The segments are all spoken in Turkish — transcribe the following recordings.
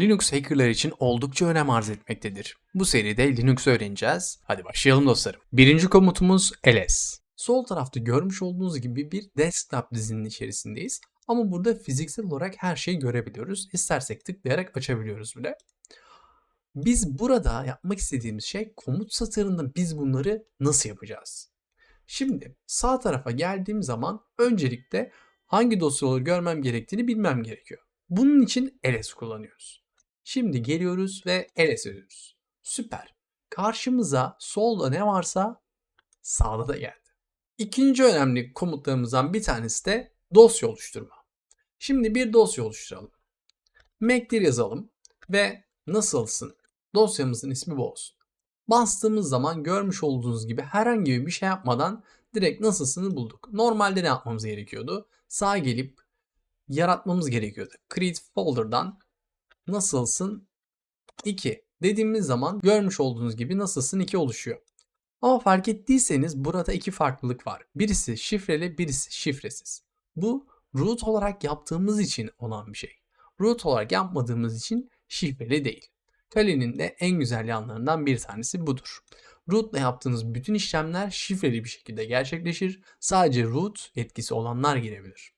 Linux hackerlar için oldukça önem arz etmektedir. Bu seride Linux öğreneceğiz. Hadi başlayalım dostlarım. Birinci komutumuz ls. Sol tarafta görmüş olduğunuz gibi bir desktop dizinin içerisindeyiz. Ama burada fiziksel olarak her şeyi görebiliyoruz. İstersek tıklayarak açabiliyoruz bile. Biz burada yapmak istediğimiz şey komut satırında biz bunları nasıl yapacağız? Şimdi sağ tarafa geldiğim zaman öncelikle hangi dosyaları görmem gerektiğini bilmem gerekiyor. Bunun için ls kullanıyoruz. Şimdi geliyoruz ve ls ediyoruz. Süper. Karşımıza solda ne varsa sağda da geldi. İkinci önemli komutlarımızdan bir tanesi de dosya oluşturma. Şimdi bir dosya oluşturalım. Mekdir yazalım ve nasılsın? Dosyamızın ismi bu olsun. Bastığımız zaman görmüş olduğunuz gibi herhangi bir şey yapmadan direkt nasılsını bulduk. Normalde ne yapmamız gerekiyordu? Sağa gelip yaratmamız gerekiyordu. Create folder'dan nasılsın 2 dediğimiz zaman görmüş olduğunuz gibi nasılsın 2 oluşuyor. Ama fark ettiyseniz burada iki farklılık var. Birisi şifreli, birisi şifresiz. Bu root olarak yaptığımız için olan bir şey. Root olarak yapmadığımız için şifreli değil. Kali'nin de en güzel yanlarından bir tanesi budur. Root'la yaptığınız bütün işlemler şifreli bir şekilde gerçekleşir. Sadece root etkisi olanlar girebilir.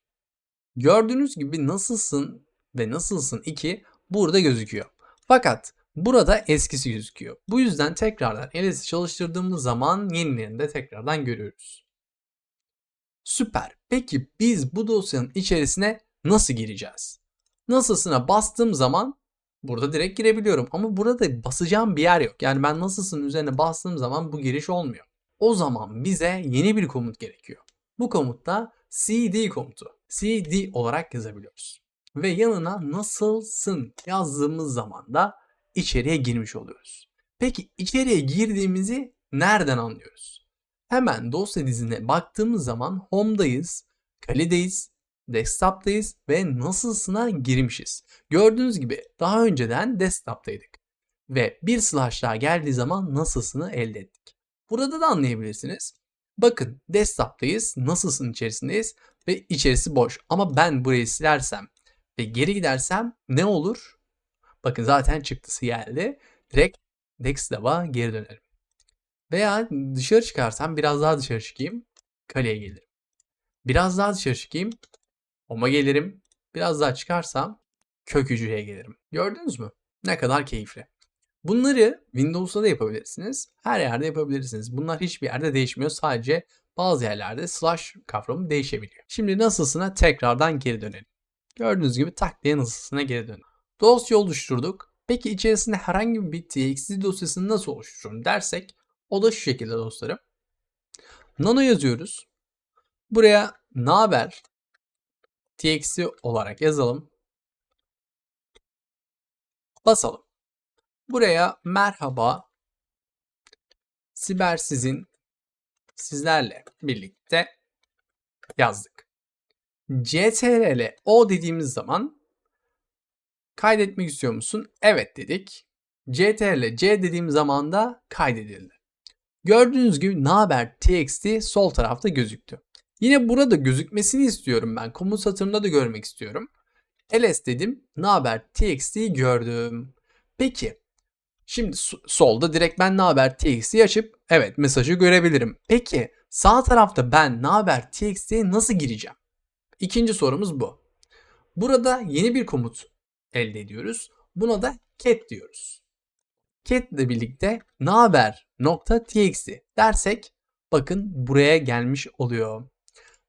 Gördüğünüz gibi nasılsın ve nasılsın 2 burada gözüküyor. Fakat burada eskisi gözüküyor. Bu yüzden tekrardan LS'i çalıştırdığımız zaman yenilerini de tekrardan görüyoruz. Süper. Peki biz bu dosyanın içerisine nasıl gireceğiz? Nasılsına bastığım zaman burada direkt girebiliyorum. Ama burada basacağım bir yer yok. Yani ben nasılsın üzerine bastığım zaman bu giriş olmuyor. O zaman bize yeni bir komut gerekiyor. Bu komut da cd komutu. cd olarak yazabiliyoruz. Ve yanına nasılsın yazdığımız zaman da içeriye girmiş oluyoruz. Peki içeriye girdiğimizi nereden anlıyoruz? Hemen dosya dizine baktığımız zaman home'dayız, kalideyiz, desktop'tayız ve nasılsına girmişiz. Gördüğünüz gibi daha önceden desktop'taydık. Ve bir slash daha geldiği zaman nasılsını elde ettik. Burada da anlayabilirsiniz. Bakın desktop'tayız, nasılsın içerisindeyiz ve içerisi boş. Ama ben burayı silersem ve geri gidersem ne olur? Bakın zaten çıktısı geldi. Direkt desktop'a geri dönerim. Veya dışarı çıkarsam biraz daha dışarı çıkayım. Kaleye gelirim. Biraz daha dışarı çıkayım. Home'a gelirim. Biraz daha çıkarsam kök hücreye gelirim. Gördünüz mü? Ne kadar keyifli. Bunları Windows'ta da yapabilirsiniz. Her yerde yapabilirsiniz. Bunlar hiçbir yerde değişmiyor. Sadece bazı yerlerde slash kavramı değişebiliyor. Şimdi nasılsına tekrardan geri dönelim. Gördüğünüz gibi tak diye nasılsına geri dönelim. Dosya oluşturduk. Peki içerisinde herhangi bir txt dosyasını nasıl oluştururum dersek o da şu şekilde dostlarım. Nano yazıyoruz. Buraya naber txt olarak yazalım. Basalım. Buraya merhaba siber sizin sizlerle birlikte yazdık. Ctrl o dediğimiz zaman kaydetmek istiyor musun? Evet dedik. ctrl c dediğim zaman da kaydedildi. Gördüğünüz gibi naber txt sol tarafta gözüktü. Yine burada gözükmesini istiyorum ben. Komut satırında da görmek istiyorum. ls dedim. Naber txt'yi gördüm. Peki. Şimdi solda direkt ben naber txt'yi açıp evet mesajı görebilirim. Peki sağ tarafta ben naber txt'ye nasıl gireceğim? İkinci sorumuz bu. Burada yeni bir komut elde ediyoruz. Buna da cat diyoruz. Cat ile birlikte naber.txt dersek bakın buraya gelmiş oluyor.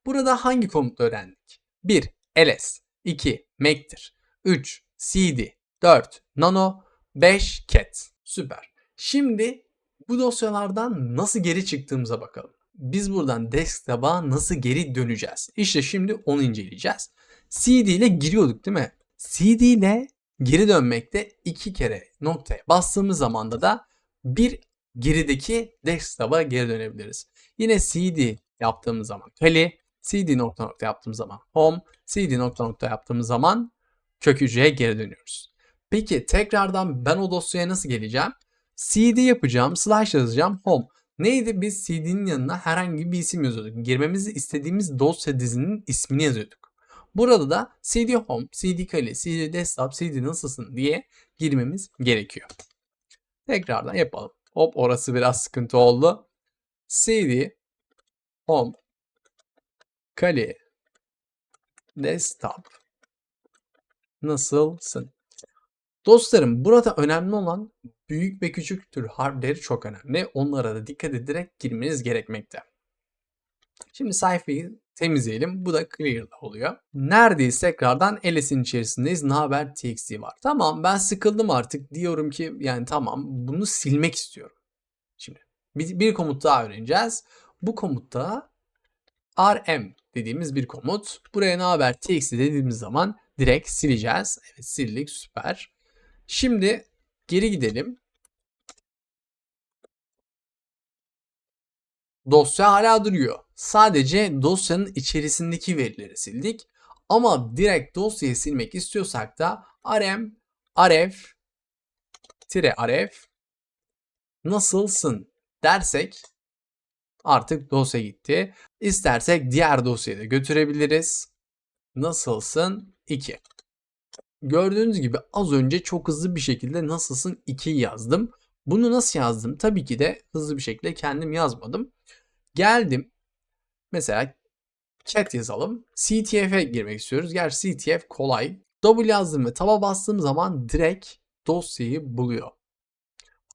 Burada hangi komutla öğrendik? 1. ls 2. mek'tir 3. cd 4. nano 5. cat. Süper. Şimdi bu dosyalardan nasıl geri çıktığımıza bakalım. Biz buradan desktop'a nasıl geri döneceğiz? İşte şimdi onu inceleyeceğiz. CD ile giriyorduk değil mi? CD ile geri dönmekte iki kere noktaya bastığımız zamanda da bir gerideki desktop'a geri dönebiliriz. Yine CD yaptığımız zaman kali, CD nokta nokta yaptığımız zaman home, CD nokta nokta yaptığımız zaman kök hücreye geri dönüyoruz. Peki tekrardan ben o dosyaya nasıl geleceğim? CD yapacağım, slash yazacağım, home. Neydi? Biz CD'nin yanına herhangi bir isim yazıyorduk. Girmemizi istediğimiz dosya dizinin ismini yazıyorduk. Burada da CD Home, CD Kali, CD Desktop, CD nasılsın diye girmemiz gerekiyor. Tekrardan yapalım. Hop orası biraz sıkıntı oldu. CD Home Kali Desktop nasılsın? Dostlarım burada önemli olan büyük ve küçük tür harfleri çok önemli. Onlara da dikkat ederek girmeniz gerekmekte. Şimdi sayfayı temizleyelim. Bu da clear'da oluyor. Neredeyiz tekrardan LS'in içerisindeyiz. Ne haber txt var. Tamam ben sıkıldım artık. Diyorum ki yani tamam bunu silmek istiyorum. Şimdi bir, bir komut daha öğreneceğiz. Bu komutta rm dediğimiz bir komut. Buraya ne haber txt dediğimiz zaman direkt sileceğiz. Evet sildik süper. Şimdi geri gidelim. Dosya hala duruyor. Sadece dosyanın içerisindeki verileri sildik. Ama direkt dosyayı silmek istiyorsak da rm rf tire rf nasılsın dersek artık dosya gitti. İstersek diğer dosyayı da götürebiliriz. Nasılsın 2. Gördüğünüz gibi az önce çok hızlı bir şekilde nasılsın 2'yi yazdım. Bunu nasıl yazdım? Tabii ki de hızlı bir şekilde kendim yazmadım. Geldim. Mesela chat yazalım. CTF'e girmek istiyoruz. Gerçi CTF kolay. W yazdım ve taba bastığım zaman direkt dosyayı buluyor.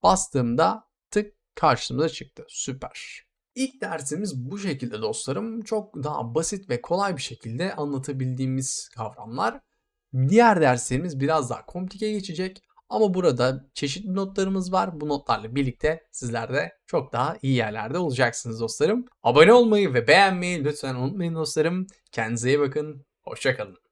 Bastığımda tık karşımıza çıktı. Süper. İlk dersimiz bu şekilde dostlarım. Çok daha basit ve kolay bir şekilde anlatabildiğimiz kavramlar. Diğer derslerimiz biraz daha komplike geçecek. Ama burada çeşitli notlarımız var. Bu notlarla birlikte sizler de çok daha iyi yerlerde olacaksınız dostlarım. Abone olmayı ve beğenmeyi lütfen unutmayın dostlarım. Kendinize iyi bakın. Hoşçakalın.